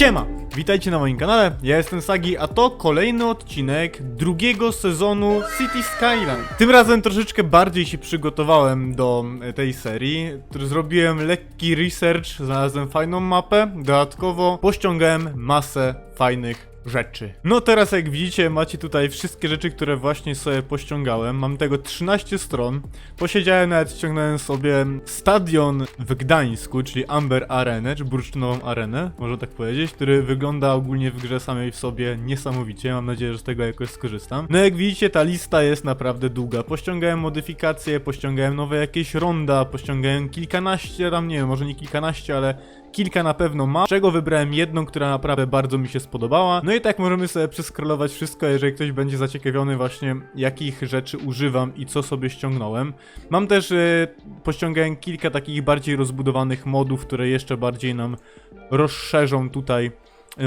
Siema! Witajcie na moim kanale, ja jestem Sagi, a to kolejny odcinek drugiego sezonu City Skyline. Tym razem troszeczkę bardziej się przygotowałem do e, tej serii. Zrobiłem lekki research, znalazłem fajną mapę, dodatkowo pościągałem masę fajnych rzeczy. No teraz jak widzicie macie tutaj wszystkie rzeczy, które właśnie sobie pościągałem. Mam tego 13 stron. Posiedziałem nawet, ściągnąłem sobie stadion w Gdańsku, czyli Amber Arenę, czy bursztynową arenę, można tak powiedzieć, który wygląda ogólnie w grze samej w sobie niesamowicie. Mam nadzieję, że z tego jakoś skorzystam. No jak widzicie ta lista jest naprawdę długa. Pościągałem modyfikacje, pościągałem nowe jakieś ronda, pościągałem kilkanaście, tam nie wiem, może nie kilkanaście, ale Kilka na pewno ma, czego wybrałem jedną, która naprawdę bardzo mi się spodobała. No i tak możemy sobie przeskrolować wszystko, jeżeli ktoś będzie zaciekawiony właśnie jakich rzeczy używam i co sobie ściągnąłem. Mam też, e, pościągałem kilka takich bardziej rozbudowanych modów, które jeszcze bardziej nam rozszerzą tutaj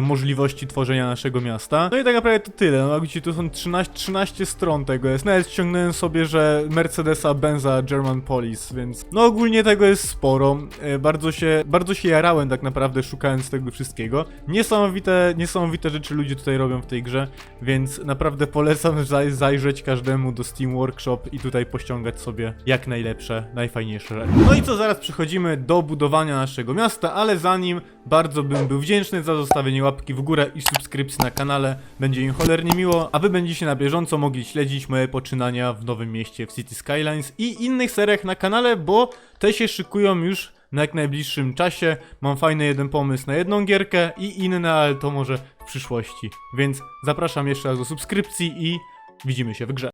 możliwości tworzenia naszego miasta. No i tak naprawdę to tyle. No widzicie, tu są 13, 13 stron tego jest. Nawet ściągnąłem sobie, że Mercedesa Benza German Police, więc no ogólnie tego jest sporo. E, Bardzo się, bardzo się jarałem tak naprawdę szukając tego wszystkiego. Niesamowite, niesamowite rzeczy ludzie tutaj robią w tej grze, więc naprawdę polecam zaj- zajrzeć każdemu do Steam Workshop i tutaj pościągać sobie jak najlepsze, najfajniejsze rzeczy. No i co, zaraz przechodzimy do budowania naszego miasta, ale zanim bardzo bym był wdzięczny za zostawienie łapki w górę i subskrypcji na kanale. Będzie mi cholernie miło, a wy będziecie na bieżąco mogli śledzić moje poczynania w nowym mieście w City Skylines i innych seriach na kanale, bo te się szykują już na jak najbliższym czasie. Mam fajny jeden pomysł na jedną gierkę i inny, ale to może w przyszłości. Więc zapraszam jeszcze raz do subskrypcji i widzimy się w grze.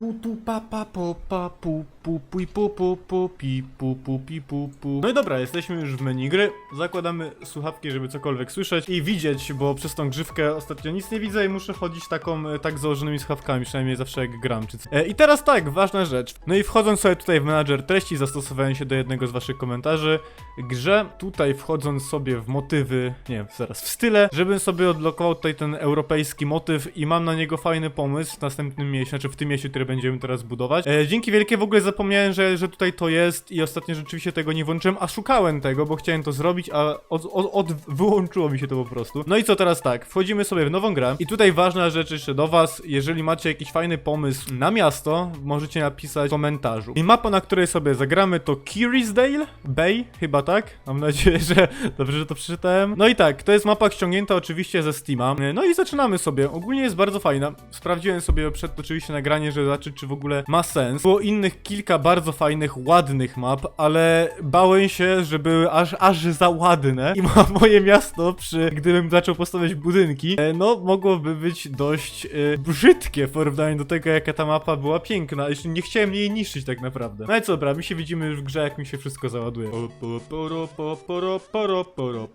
No i dobra, jesteśmy już w menu gry. Zakładamy słuchawki, żeby cokolwiek słyszeć i widzieć, bo przez tą grzywkę ostatnio nic nie widzę i muszę chodzić taką, e, tak założonymi słuchawkami, przynajmniej zawsze jak gram. Czy... E, I teraz tak, ważna rzecz. No i wchodząc sobie tutaj w menadżer treści, zastosowałem się do jednego z waszych komentarzy. Grze tutaj wchodząc sobie w motywy, nie wiem, zaraz w style, żebym sobie odblokował tutaj ten europejski motyw i mam na niego fajny pomysł w następnym mieście, znaczy w tym mieście, które będziemy teraz budować. E, dzięki wielkie w ogóle zapomniałem, że, że tutaj to jest i ostatnio rzeczywiście tego nie włączyłem, a szukałem tego, bo chciałem to zrobić, a od, od, od wyłączyło mi się to po prostu. No i co teraz tak, wchodzimy sobie w nową grę i tutaj ważna rzecz jeszcze do was, jeżeli macie jakiś fajny pomysł na miasto, możecie napisać w komentarzu. I mapa, na której sobie zagramy to Kirisdale Bay, chyba tak? Mam nadzieję, że dobrze, że to przeczytałem. No i tak, to jest mapa ściągnięta oczywiście ze Steama. No i zaczynamy sobie. Ogólnie jest bardzo fajna. Sprawdziłem sobie przed oczywiście nagranie, żeby zobaczyć, czy w ogóle ma sens. Było innych kilka bardzo fajnych, ładnych map, ale bałem się, że były aż, aż za ładne. I mo- moje miasto, przy gdybym zaczął postawiać budynki, e, no mogłoby być dość e, brzydkie w porównaniu do tego, jaka ta mapa była piękna. Nie chciałem jej niszczyć tak naprawdę. No i co, dobra, my się widzimy już w grze, jak mi się wszystko załaduje.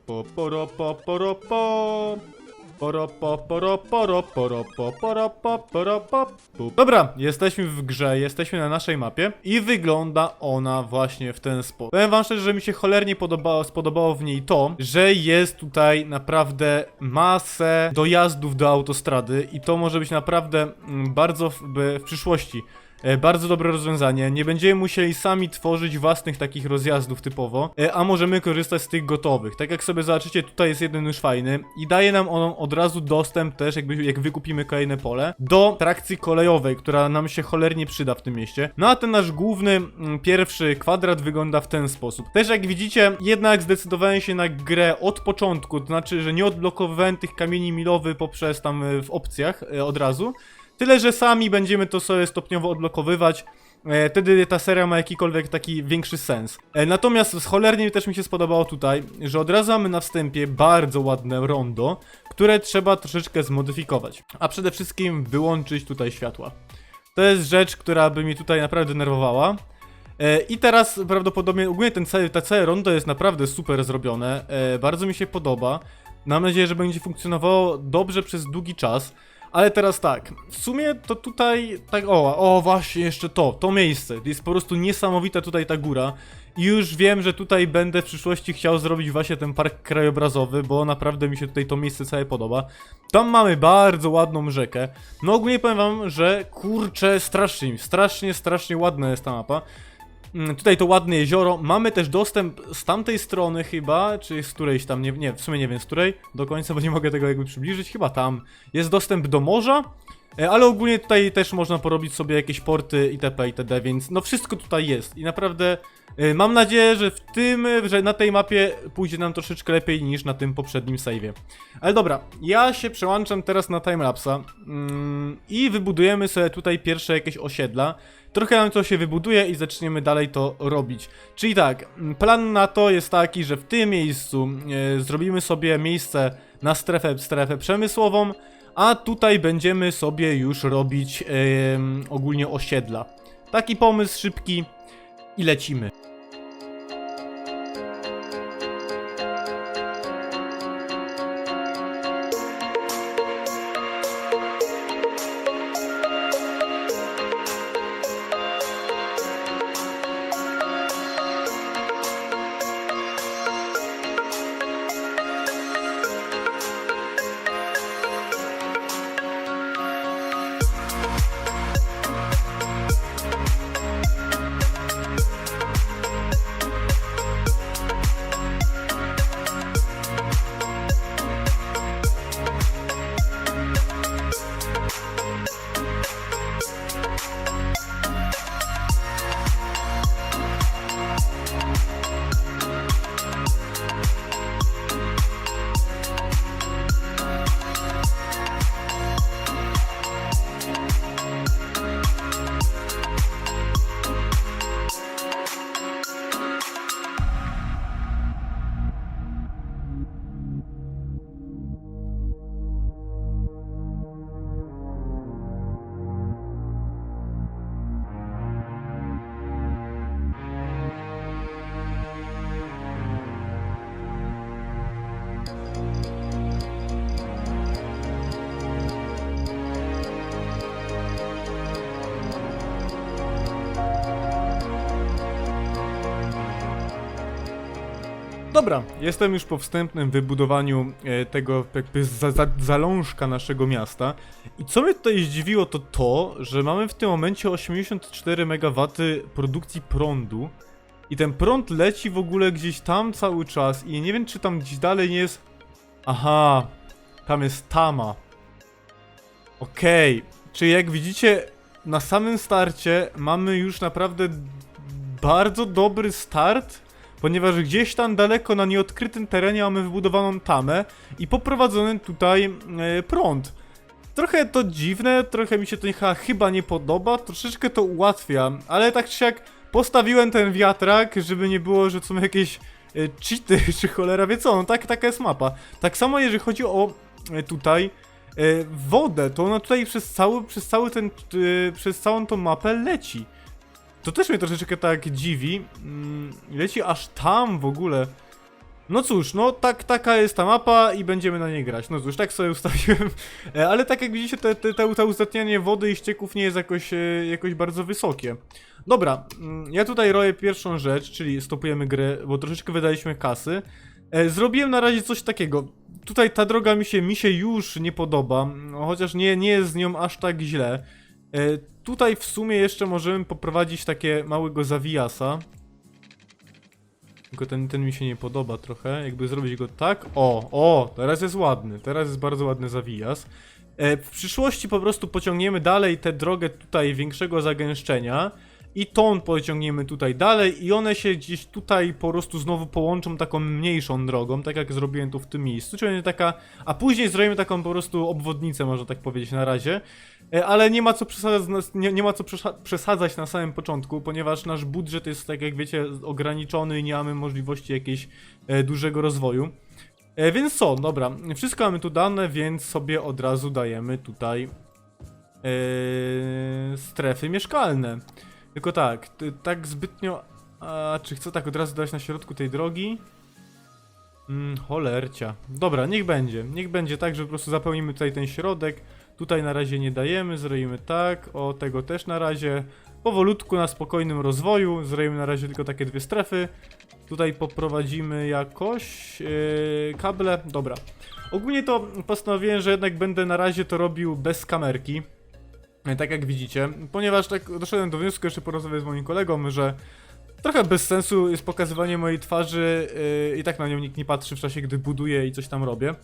Po, po, po, po, po, po. Dobra, jesteśmy w grze, jesteśmy na naszej mapie i wygląda ona właśnie w ten sposób. Powiem wam szczerze, że mi się cholernie podobało, spodobało w niej to, że jest tutaj naprawdę masę dojazdów do autostrady i to może być naprawdę mm, bardzo w, w przyszłości Bardzo dobre rozwiązanie. Nie będziemy musieli sami tworzyć własnych takich rozjazdów typowo, e, a możemy korzystać z tych gotowych. Tak jak sobie zobaczycie, tutaj jest jeden już fajny i daje nam on od razu dostęp też, jakby jak wykupimy kolejne pole, do trakcji kolejowej, która nam się cholernie przyda w tym mieście. No a ten nasz główny, mm, pierwszy kwadrat wygląda w ten sposób. Też jak widzicie, jednak zdecydowałem się na grę od początku, to znaczy, że nie odblokowywałem tych kamieni milowych poprzez tam e, w opcjach e, od razu, Tyle, że sami będziemy to sobie stopniowo odblokowywać. E, wtedy ta seria ma jakikolwiek taki większy sens. E, natomiast cholernie też mi się spodobało tutaj, że od razu mamy na wstępie bardzo ładne rondo, które trzeba troszeczkę zmodyfikować. A przede wszystkim wyłączyć tutaj światła. To jest rzecz, która by mi tutaj naprawdę denerwowała. E, I teraz prawdopodobnie ogólnie ten cały, ta całe rondo jest naprawdę super zrobione. E, bardzo mi się podoba. Mam nadzieję, że będzie funkcjonowało dobrze przez długi czas. Ale teraz tak, w sumie to tutaj, tak, o, o właśnie jeszcze to, to miejsce, jest po prostu niesamowita tutaj ta góra i już wiem, że tutaj będę w przyszłości chciał zrobić właśnie ten park krajobrazowy, bo naprawdę mi się tutaj to miejsce całe podoba. Tam mamy bardzo ładną rzekę, no ogólnie powiem wam, że kurczę, strasznie, strasznie, strasznie ładna jest ta mapa. Mm, Tutaj to ładne jezioro. Mamy też dostęp z tamtej strony chyba, czy z którejś tam, nie, nie, w sumie nie wiem z której do końca, bo nie mogę tego jakby przybliżyć. Chyba tam jest dostęp do morza. E, Ale ogólnie tutaj też można porobić sobie jakieś porty itp. itd., więc no wszystko tutaj jest i naprawdę mam nadzieję, że w tym, że na tej mapie pójdzie nam troszeczkę lepiej niż na tym poprzednim save'ie. Ale dobra, ja się przełączam teraz na timelapsa mm, i wybudujemy sobie tutaj pierwsze jakieś osiedla. Trochę nam to się wybuduje i zaczniemy dalej to robić. Czyli tak, mm, plan na to jest taki, że w tym miejscu e, zrobimy sobie miejsce na strefę, strefę przemysłową, a tutaj będziemy sobie już robić ogólnie osiedla. Taki pomysł szybki i lecimy. Dobra, jestem już po wstępnym wybudowaniu e, tego jakby za, za, zalążka naszego miasta. I co mnie tutaj zdziwiło to to, że mamy w tym momencie 84 MW produkcji prądu. I ten prąd leci w ogóle gdzieś tam cały czas i nie wiem czy tam gdzieś dalej nie jest... Aha, tam jest Tama. Okej, czyli jak widzicie na samym starcie mamy już naprawdę bardzo dobry start ponieważ gdzieś tam daleko na nieodkrytym terenie mamy wybudowaną tamę i poprowadzony tutaj e, prąd. Trochę to dziwne, trochę mi się to chyba, chyba nie podoba, troszeczkę to ułatwia, ale tak czy jak postawiłem ten wiatrak, żeby nie było, że są jakieś e, cheaty, czy cholera wie co, no tak, taka jest mapa. Tak samo jeżeli chodzi o e, tutaj e, wodę, to ona tutaj przez cały, przez cały ten, przez całą tą mapę leci. To też mnie troszeczkę tak dziwi. Mm, Leci aż tam w ogóle. No cóż, no tak, taka jest ta mapa i będziemy na niej grać. No cóż, tak sobie ustawiłem. E, Ale tak jak widzicie, te, te, to uzdatnianie wody i ścieków nie jest jakoś, e, jakoś bardzo wysokie. Dobra, mm, ja tutaj robię pierwszą rzecz, czyli stopujemy grę, bo troszeczkę wydaliśmy kasy. E, Zrobiłem na razie coś takiego. Tutaj ta droga mi się, mi się już nie podoba, no, chociaż nie, nie jest z nią aż tak źle. Tutaj w sumie jeszcze możemy poprowadzić takie małego zawijasa. Tylko ten, ten mi się nie podoba trochę. Jakby zrobić go tak. O, o, teraz jest ładny. Teraz jest bardzo ładny zawijas. E, w przyszłości po prostu pociągniemy dalej tę drogę tutaj większego zagęszczenia. I tą pociągniemy tutaj dalej i one się gdzieś tutaj po prostu znowu połączą taką mniejszą drogą, tak jak zrobiłem tu w tym miejscu, czyli taka, a później zrobimy taką po prostu obwodnicę, można tak powiedzieć na razie, E, ale nie ma co przesadzać, nie, nie ma co przesadzać na samym początku, ponieważ nasz budżet jest, tak jak wiecie, ograniczony i nie mamy możliwości jakiegoś e, dużego rozwoju. E, więc co, dobra, wszystko mamy tu dane, więc sobie od razu dajemy tutaj strefy mieszkalne. Tylko tak, tak zbytnio. A czy chcę tak od razu dać na środku tej drogi? Mm, cholercia. Dobra, niech będzie. Niech będzie tak, że po prostu zapełnimy tutaj ten środek. Tutaj na razie nie dajemy, zrobimy tak. O, tego też na razie. Powolutku na spokojnym rozwoju. Zrobimy na razie tylko takie dwie strefy. Tutaj poprowadzimy jakoś yy, kable. Dobra. Ogólnie to postanowiłem, że jednak będę na razie to robił bez kamerki. E, Tak jak widzicie, ponieważ tak doszedłem do wniosku jeszcze po rozmowie z moim kolegą, że Trochę bez sensu jest pokazywanie mojej twarzy yy, i tak na nią nikt nie patrzy w czasie, gdy buduję i coś tam robię.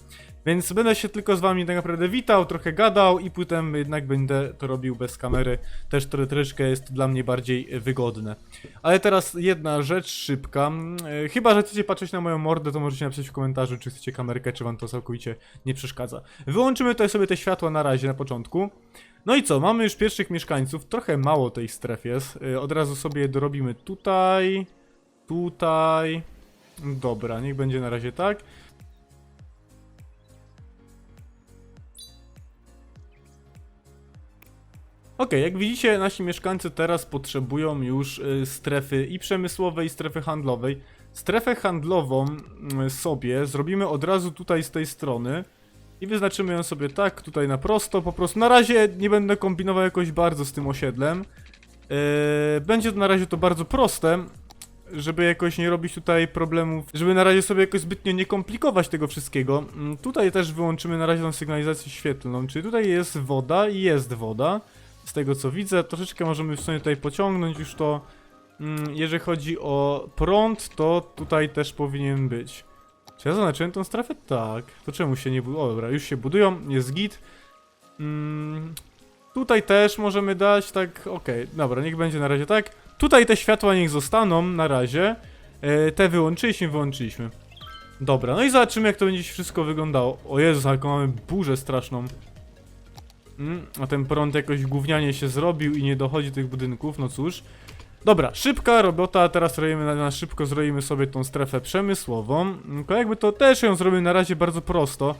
Więc będę się tylko z wami tak naprawdę witał, trochę gadał i potem jednak będę to robił bez kamery. Też to troszeczkę jest dla mnie bardziej wygodne. Ale teraz jedna rzecz szybka. Yy, chyba, że chcecie patrzeć na moją mordę, to możecie napisać w komentarzu, czy chcecie kamerkę, czy wam to całkowicie nie przeszkadza. Wyłączymy tutaj sobie te światła na razie, na początku. No i co, mamy już pierwszych mieszkańców, trochę mało tej stref jest. Yy, od razu sobie dorobimy tutaj, tutaj. Dobra, niech będzie na razie tak. Okej, jak widzicie, nasi mieszkańcy teraz potrzebują już y, strefy i przemysłowej, i strefy handlowej. Strefę handlową y, sobie zrobimy od razu tutaj z tej strony i wyznaczymy ją sobie tak, tutaj na prosto, po prostu na razie nie będę kombinował jakoś bardzo z tym osiedlem. Yy, będzie to na razie to bardzo proste, żeby jakoś nie robić tutaj problemów, żeby na razie sobie jakoś zbytnio nie komplikować tego wszystkiego. Mm, Tutaj też wyłączymy na razie tą sygnalizację świetlną, czyli tutaj jest woda i jest woda. Z tego co widzę, troszeczkę możemy w sumie tutaj pociągnąć już to. Mm, Jeżeli chodzi o prąd, to tutaj też powinien być. Czy ja zaznaczyłem tą strefę? Tak. To czemu się nie buduje? O dobra, już się budują, jest git. Mm, tutaj też możemy dać, tak, okej, dobra, niech będzie na razie tak. Tutaj te światła niech zostaną na razie. E, te wyłączyliśmy, wyłączyliśmy. Dobra, no i zobaczymy jak to będzie wszystko wyglądało. O Jezus, jaką mamy burzę straszną. Mm, a ten prąd jakoś gównianie się zrobił i nie dochodzi do tych budynków, no cóż. Dobra, szybka robota, teraz robimy na, na szybko zrobimy sobie tą strefę przemysłową. Tylko jakby to też ją zrobimy na razie bardzo prosto.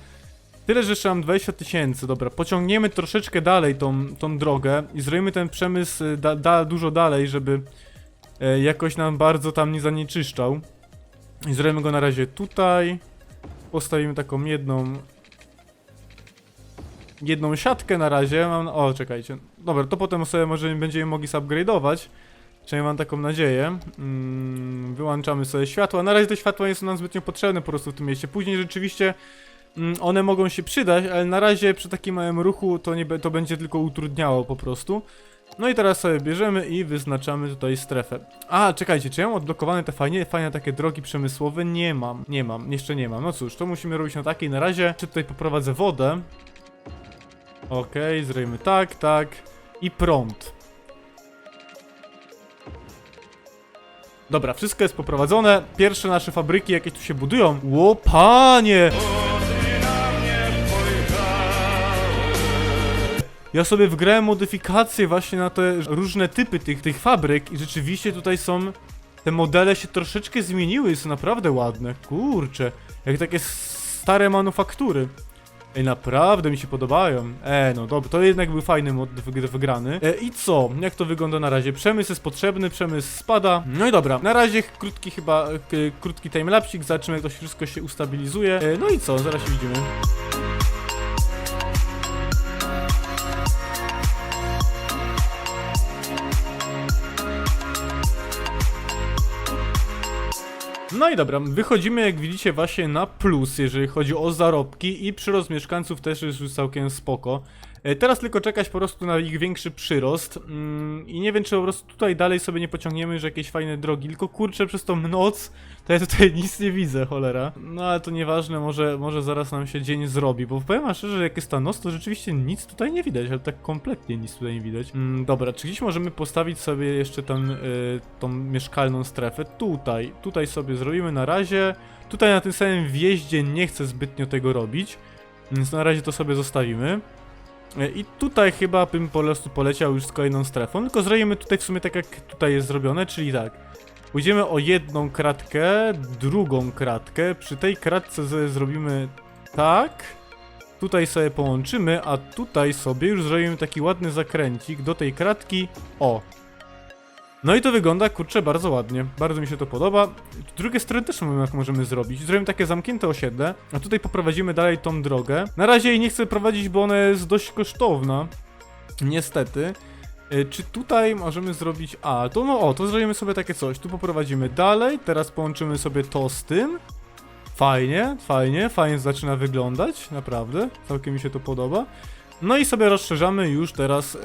Tyle, że jeszcze mam 20 tysięcy, dobra, pociągniemy troszeczkę dalej tą, tą drogę i zrobimy ten przemysł y, da, da, dużo dalej, żeby e, jakoś nam bardzo tam nie zanieczyszczał. I zrobimy go na razie tutaj. Postawimy taką jedną jedną siatkę na razie. Mam, o, czekajcie. Dobra, to potem sobie może będziemy mogli upgrade'ować. Przynajmniej mam taką nadzieję. Mm, wyłączamy sobie światła. Na razie te światła nie są nam zbytnio potrzebne po prostu w tym mieście. Później rzeczywiście mm, one mogą się przydać, ale na razie przy takim małym ruchu to, nie, to będzie tylko utrudniało po prostu. No i teraz sobie bierzemy i wyznaczamy tutaj strefę. A, czekajcie, czy ja mam odblokowane te fajnie, fajne takie drogi przemysłowe? Nie mam, nie mam, jeszcze nie mam. No cóż, to musimy robić na takiej na razie. Czy tutaj poprowadzę wodę? Okej, zrobimy tak, tak. I prąd. Dobra, wszystko jest poprowadzone. Pierwsze nasze fabryki jakieś tu się budują. Ło, panie! Ja sobie wgrałem modyfikacje właśnie na te różne typy tych, tych fabryk i rzeczywiście tutaj są... Te modele się troszeczkę zmieniły są naprawdę ładne. Kurczę, jak takie stare manufaktury. Ej, naprawdę mi się podobają. E, no dobra, to jednak był fajny mod wyg- wygrany. E, I co? Jak to wygląda na razie? Przemysł jest potrzebny, przemysł spada. No i dobra, na razie krótki chyba, e, krótki timelapsik, zobaczymy jak to wszystko się ustabilizuje. E, no i co? Zaraz się widzimy. No i dobra, wychodzimy jak widzicie właśnie na plus, jeżeli chodzi o zarobki i przyrost mieszkańców też jest już całkiem spoko. E, Teraz tylko czekać po prostu na ich większy przyrost mm, i nie wiem czy po prostu tutaj dalej sobie nie pociągniemy już jakieś fajne drogi, tylko kurczę przez tą noc to ja tutaj nic nie widzę, cholera. No ale to nieważne, może, może zaraz nam się dzień zrobi, bo powiem wam szczerze, jak jest ta noc, to rzeczywiście nic tutaj nie widać, ale tak kompletnie nic tutaj nie widać. Mm, dobra, czy gdzieś możemy postawić sobie jeszcze ten, y, tą mieszkalną strefę? Tutaj, tutaj sobie zrobimy na razie. Tutaj na tym samym wjeździe nie chcę zbytnio tego robić, więc na razie to sobie zostawimy. E, I tutaj chyba bym po prostu poleciał już z kolejną strefą, tylko zrobimy tutaj w sumie tak jak tutaj jest zrobione, czyli tak. Pójdziemy o jedną kratkę, drugą kratkę, przy tej kratce zrobimy tak. Tutaj sobie połączymy, a tutaj sobie już zrobimy taki ładny zakręcik do tej kratki. O! No i to wygląda, kurczę, bardzo ładnie. Bardzo mi się to podoba. Z drugiej strony też mamy, jak możemy zrobić. Zrobimy takie zamknięte osiedle, a tutaj poprowadzimy dalej tą drogę. Na razie jej nie chcę prowadzić, bo ona jest dość kosztowna. Niestety. E, Czy tutaj możemy zrobić... A, to no o, to zrobimy sobie takie coś. Tu poprowadzimy dalej, teraz połączymy sobie to z tym. Fajnie, fajnie, fajnie zaczyna wyglądać, naprawdę. Całkiem mi się to podoba. No i sobie rozszerzamy już teraz yy,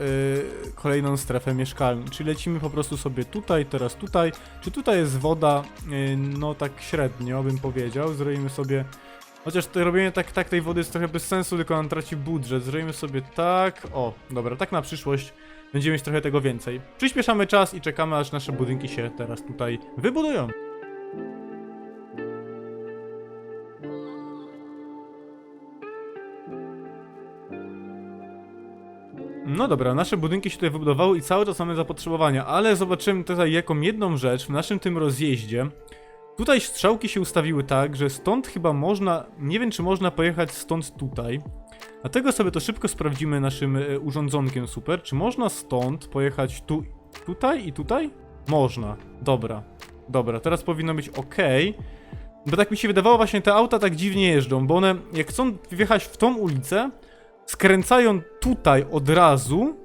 kolejną strefę mieszkalną, czyli lecimy po prostu sobie tutaj, teraz tutaj. Czy tutaj jest woda? Yy, no tak średnio bym powiedział. Zrobimy sobie... Chociaż to robienie tak, tak tej wody jest trochę bez sensu, tylko on traci budżet. Zrobimy sobie tak... O, dobra, tak na przyszłość będziemy mieć trochę tego więcej. Przyspieszamy czas i czekamy, aż nasze budynki się teraz tutaj wybudują. No dobra, nasze budynki się tutaj wybudowały i cały czas mamy zapotrzebowania, ale zobaczymy tutaj jaką jedną rzecz w naszym tym rozjeździe. Tutaj strzałki się ustawiły tak, że stąd chyba można, nie wiem czy można pojechać stąd tutaj. Dlatego sobie to szybko sprawdzimy naszym e, urządzonkiem super. Czy można stąd pojechać tu, tutaj i tutaj? Można. Dobra. Dobra, teraz powinno być ok. Bo tak mi się wydawało, właśnie te auta tak dziwnie jeżdżą, bo one jak chcą wjechać w tą ulicę, skręcają tutaj od razu,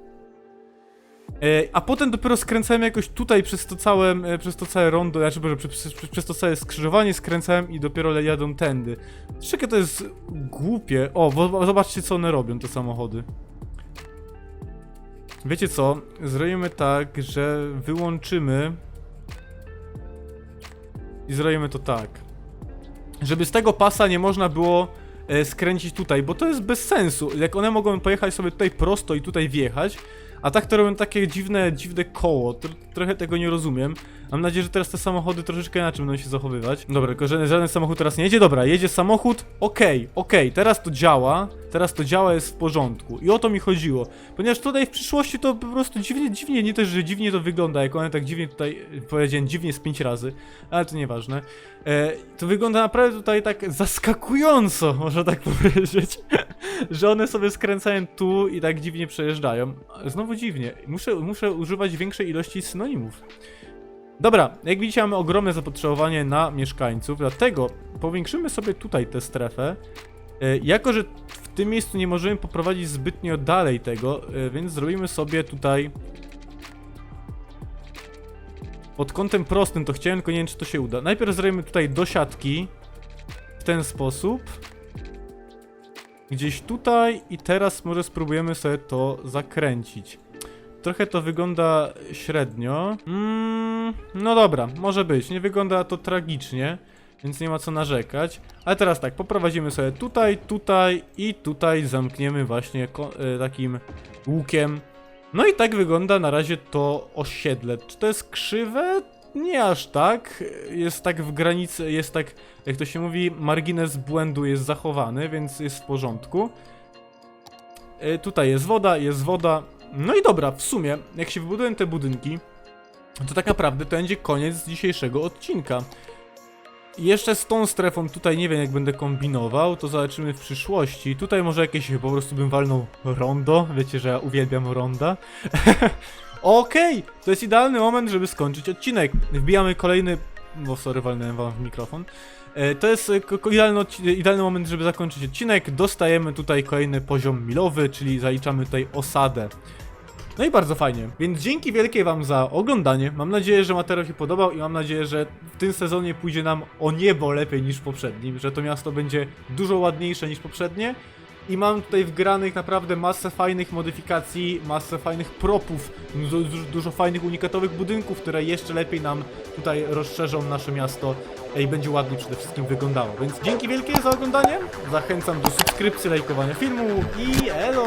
e, a potem dopiero skręcałem jakoś tutaj przez to całe, e, przez to całe rondo, znaczy przez, przez, przez to całe skrzyżowanie skręcałem i dopiero jadą tędy. Czekaj, to jest głupie. O, bo, zobaczcie co one robią, te samochody. Wiecie co? Zrobimy tak, że wyłączymy i zrobimy to tak. Żeby z tego pasa nie można było skręcić tutaj, bo to jest bez sensu. Jak one mogą pojechać sobie tutaj prosto i tutaj wjechać, a tak to robią takie dziwne, dziwne koło. Tr trochę tego nie rozumiem. Mam nadzieję, że teraz te samochody troszeczkę inaczej będą się zachowywać. Dobra, tylko żaden samochód teraz nie jedzie. Dobra, jedzie samochód. Okej, okej, teraz to działa. Teraz to działa, jest w porządku. I o to mi chodziło. Ponieważ tutaj w przyszłości to po prostu dziwnie, dziwnie, nie też, że dziwnie to wygląda, jak one tak dziwnie tutaj, e, powiedziałem dziwnie z pięć razy, ale to nieważne. E, to wygląda naprawdę tutaj tak zaskakująco, można tak powiedzieć, że one sobie skręcają tu i tak dziwnie przejeżdżają. Znowu dziwnie. Muszę, muszę używać większej ilości synonimów. Dobra, jak widzicie mamy ogromne zapotrzebowanie na mieszkańców, dlatego powiększymy sobie tutaj tę strefę. E, Jako, że w tym miejscu nie możemy poprowadzić zbytnio dalej tego, e, więc zrobimy sobie tutaj pod kątem prostym, to chciałem, tylko nie wiem czy to się uda. Najpierw zrobimy tutaj dosiadki w ten sposób. Gdzieś tutaj i teraz może spróbujemy sobie to zakręcić. Trochę to wygląda średnio. Mm, no dobra, może być. Nie wygląda to tragicznie, więc nie ma co narzekać. Ale teraz tak, poprowadzimy sobie tutaj, tutaj i tutaj zamkniemy właśnie e, takim łukiem. No i tak wygląda na razie to osiedle. Czy to jest krzywe? Nie aż tak. Jest tak w granicy, jest tak, jak to się mówi, margines błędu jest zachowany, więc jest w porządku. E, Tutaj jest woda, jest woda. No i dobra, w sumie, jak się wybudują te budynki, to tak naprawdę to będzie koniec dzisiejszego odcinka. Jeszcze z tą strefą tutaj nie wiem jak będę kombinował, to zobaczymy w przyszłości. Tutaj może jakieś po prostu bym walnął rondo, wiecie, że ja uwielbiam ronda. Okej, to jest idealny moment, żeby skończyć odcinek. Wbijamy kolejny... Bo sorry, walnąłem wam w mikrofon. E, To jest e, idealny, odci- idealny moment, żeby zakończyć odcinek. Dostajemy tutaj kolejny poziom milowy, czyli zaliczamy tutaj osadę. No i bardzo fajnie. Więc dzięki wielkie wam za oglądanie. Mam nadzieję, że materiał się podobał i mam nadzieję, że w tym sezonie pójdzie nam o niebo lepiej niż w poprzednim, że to miasto będzie dużo ładniejsze niż poprzednie. I mam tutaj wgranych naprawdę masę fajnych modyfikacji, masę fajnych propów, dużo, fajnych unikatowych budynków, które jeszcze lepiej nam tutaj rozszerzą nasze miasto i będzie ładnie przede wszystkim wyglądało. Więc dzięki wielkie za oglądanie. Zachęcam do subskrypcji, lajkowania filmu i elo!